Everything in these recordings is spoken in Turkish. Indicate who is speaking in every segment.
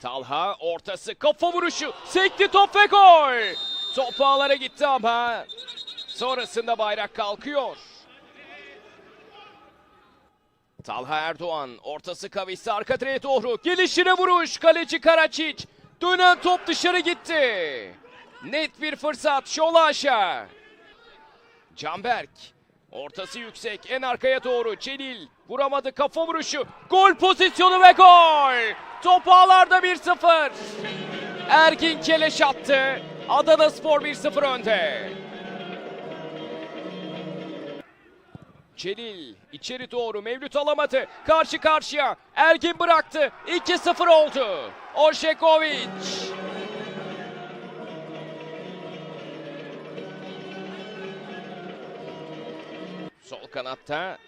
Speaker 1: Talha ortası kafa vuruşu. Sekti top ve gol. Top ağlara gitti ama sonrasında bayrak kalkıyor. Talha Erdoğan ortası kavisli arka direğe doğru. Gelişine vuruş. Kaleci Karaçiç. Dönen top dışarı gitti. Net bir fırsat. Şolaşa. Canberk. Ortası yüksek. En arkaya doğru. Celil. Vuramadı. Kafa vuruşu. Gol pozisyonu ve gol. Top ağlarda 1-0. Ergin Keleş attı. Adana Spor 1-0 önde. Celil içeri doğru Mevlüt alamadı. Karşı karşıya Ergin bıraktı. 2-0 oldu. Oşekovic. Sol kanatta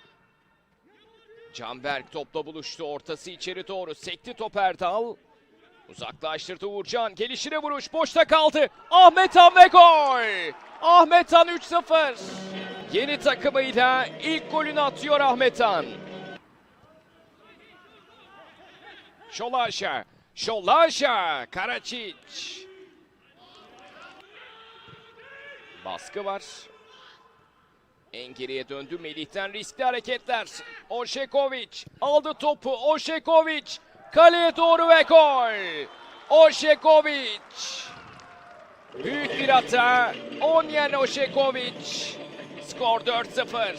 Speaker 1: Canberk topla buluştu. Ortası içeri doğru. Sekti top Erdal. Uzaklaştırdı Uğurcan. Gelişine vuruş. Boşta kaldı. Ahmet Han ve gol. Ahmet Han 3-0. Yeni takımıyla ilk golünü atıyor Ahmet Han. Şolaşa. Şolaşa. Karaçiç. Baskı var. En geriye döndü Melih'ten riskli hareketler. Oşekoviç aldı topu. Oşekoviç kaleye doğru ve gol. Oşekoviç. Büyük bir hata. Onyen Oşekoviç. Skor 4-0.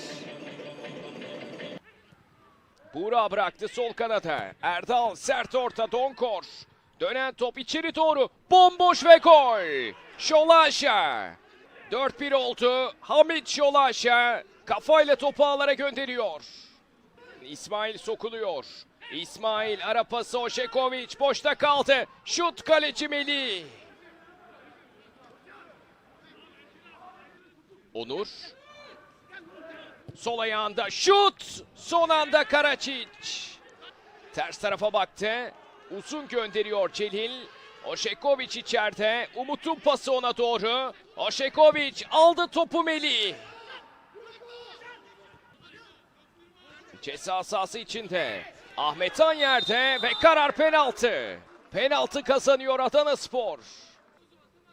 Speaker 1: Buğra bıraktı sol kanada. Erdal sert orta Donkor. Dönen top içeri doğru. Bomboş ve gol. Şolaşa. 4-1 oldu. Hamit Şolaşa kafayla topu ağlara gönderiyor. İsmail sokuluyor. İsmail arapası Oşekoviç boşta kaldı. Şut kaleci Melih. Onur. Sol ayağında şut. Son anda Karaçiç. Ters tarafa baktı. Uzun gönderiyor Celil. Oşekoviç içeride. Umut'un pası ona doğru. Oşekoviç aldı topu Melih. Ceza sahası içinde. Ahmet Han yerde ve karar penaltı. Penaltı kazanıyor Adana Spor.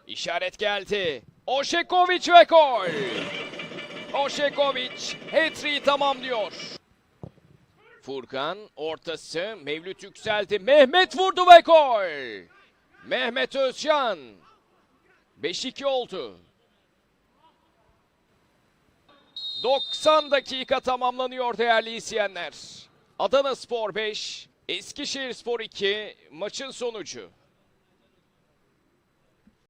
Speaker 1: İşaret geldi. Oşekoviç ve gol. Oşekoviç hat-trick'i tamamlıyor. Furkan ortası Mevlüt yükseldi. Mehmet vurdu ve gol. Mehmet Özcan. 5-2 oldu. 90 dakika tamamlanıyor değerli izleyenler. Adana Spor 5, Eskişehir Spor 2 maçın sonucu.